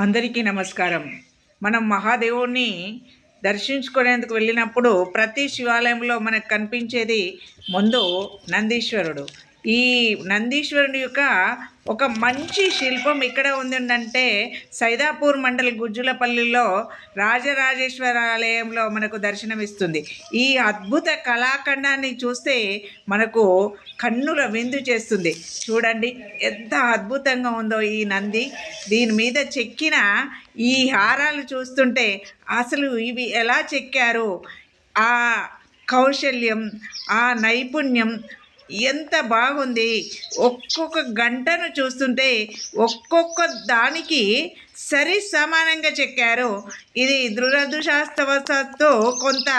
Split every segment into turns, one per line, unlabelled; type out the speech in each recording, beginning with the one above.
అందరికీ నమస్కారం. మనం మహాదేవుణ్ణి దర్శించుకునేందుకు వెళ్ళినప్పుడు ప్రతి శివాలయంలో మనకు కనిపించేది ముందు నందీశ్వరుడు. ఈ నందీశ్వరుని యొక్క ఒక మంచి శిల్పం ఇక్కడ ఉందంటే సైదాపూర్ మండల్ గుజ్జులపల్లిలో రాజరాజేశ్వర ఆలయంలో మనకు దర్శనమిస్తుంది. ఈ అద్భుత కళాఖండాన్ని చూస్తే మనకు కన్నుల విందు చేస్తుంది. చూడండి ఎంత అద్భుతంగా ఉందో ఈ నంది. దీని మీద చెక్కిన ఈ హారాలు చూస్తుంటే అసలు ఇవి ఎలా చెక్కారు? ఆ కౌశల్యం ఆ నైపుణ్యం ఎంత బాగుంది. ఒక్కొక్క గంటను చూస్తుంటే ఒక్కొక్క దానికి సరి సమానంగా చెక్కారు. ఇది దురదృశాస్తవసతో కొంత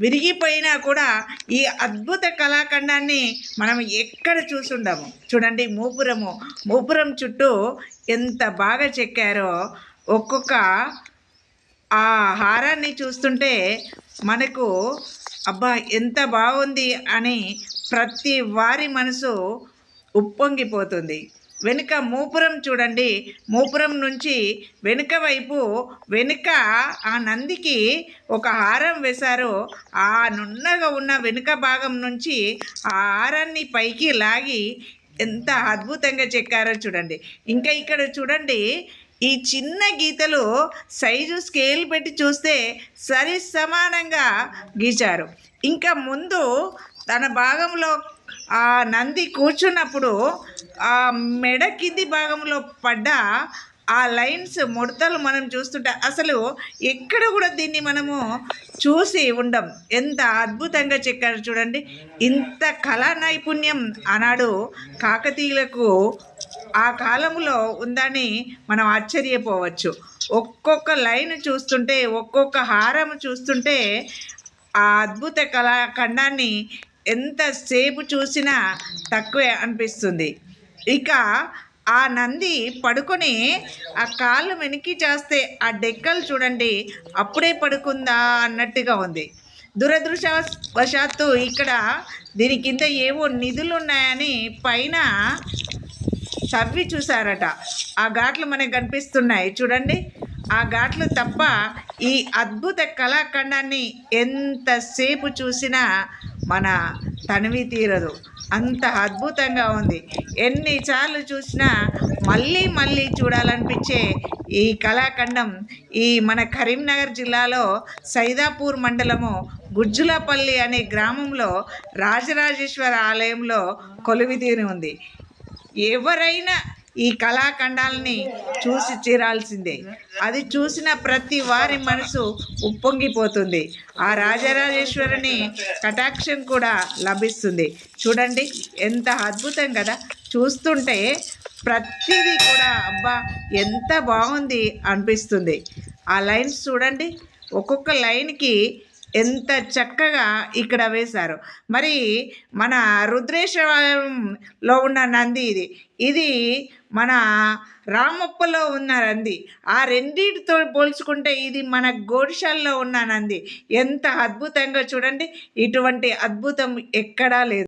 విరిగిపోయినా కూడా ఈ అద్భుత కళాఖండాన్ని మనం ఎక్కడ చూసుండము. చూడండి మూపురము. మూపురం చుట్టూ ఎంత బాగా చెక్కారో. ఒక్కొక్క ఆ హారాన్ని చూస్తుంటే మనకు అబ్బా ఎంత బాగుంది అని ప్రతి వారి మనసు ఉప్పొంగిపోతుంది. వెనుక మూపురం చూడండి. మూపురం నుంచి వెనుక వైపు వెనుక ఆ నందికి ఒక హారం వేశారు. ఆ నున్నగా ఉన్న వెనుక భాగం నుంచి ఆ హారాన్ని పైకి లాగి ఎంత అద్భుతంగా చెక్కారో చూడండి. ఇంకా ఇక్కడ చూడండి. ఈ చిన్న గీతలు సైజు స్కేల్ పెట్టి చూస్తే సరి సమానంగా గీచారు ఇంకా ముందు తన భాగంలో ఆ నంది కూర్చున్నప్పుడు ఆ మెడ కింది భాగంలో పడ్డ ఆ లైన్స్ ముడతలు మనం చూస్తుంటే అసలు ఎక్కడ కూడా దీన్ని మనము చూసి ఉండం. ఎంత అద్భుతంగా చెక్కారు చూడండి. ఇంత కళా నైపుణ్యం ఆనాడు కాకతీయులకు ఆ కాలంలో ఉందని మనం ఆశ్చర్యపోవచ్చు. ఒక్కొక్క లైన్ చూస్తుంటే ఒక్కొక్క హారం చూస్తుంటే ఆ అద్భుత కళాఖండాన్ని ఎంతసేపు చూసినా తక్కువే అనిపిస్తుంది. ఇక ఆ నంది పడుకొని ఆ కాళ్ళు వెనక్కి చేస్తే ఆ డెక్కలు చూడండి అప్పుడే పడుకుందా అన్నట్టుగా ఉంది. దురదృష్టవశాత్తు ఇక్కడ దీని కింద ఏవో నిధులు ఉన్నాయని పైన తవ్వి చూసారట ఆ ఘాట్లు మనకు కనిపిస్తున్నాయి. చూడండి. ఆ ఘాట్లు తప్ప ఈ అద్భుత కళాఖండాన్ని ఎంతసేపు చూసినా మన తనివి తీరదు. అంత అద్భుతంగా ఉంది. ఎన్నిసార్లు చూసినా మళ్ళీ మళ్ళీ చూడాలనిపించే ఈ కళాఖండం ఈ మన కరీంనగర్ జిల్లాలో సైదాపూర్ మండలము గుజ్జులపల్లి అనే గ్రామంలో రాజరాజేశ్వర ఆలయంలో కొలువితీరి ఉంది. ఎవరైనా ఈ కళాఖండాలని చూసి తీరాల్సిందే. అది చూసిన ప్రతి వారి మనసు ఉప్పొంగిపోతుంది. ఆ రాజరాజేశ్వరుని కటాక్షం కూడా లభిస్తుంది. చూడండి ఎంత అద్భుతం కదా. చూస్తుంటే ప్రతిదీ కూడా అబ్బా ఎంత బాగుంది అనిపిస్తుంది. ఆ లైన్స్ చూడండి ఒక్కొక్క లైన్కి ఎంత చక్కగా ఇక్కడ వేశారు. మరి మన రుద్రేశ్వరంలో ఉన్న నంది ఇది. ఇది మన రామప్పలో ఉన్న నంది. ఆ రెండింటితో పోల్చుకుంటే ఇది మన గోడిశాల్లో ఉన్న నంది. ఎంత అద్భుతంగా చూడండి. ఇటువంటి అద్భుతం ఎక్కడా లేదు.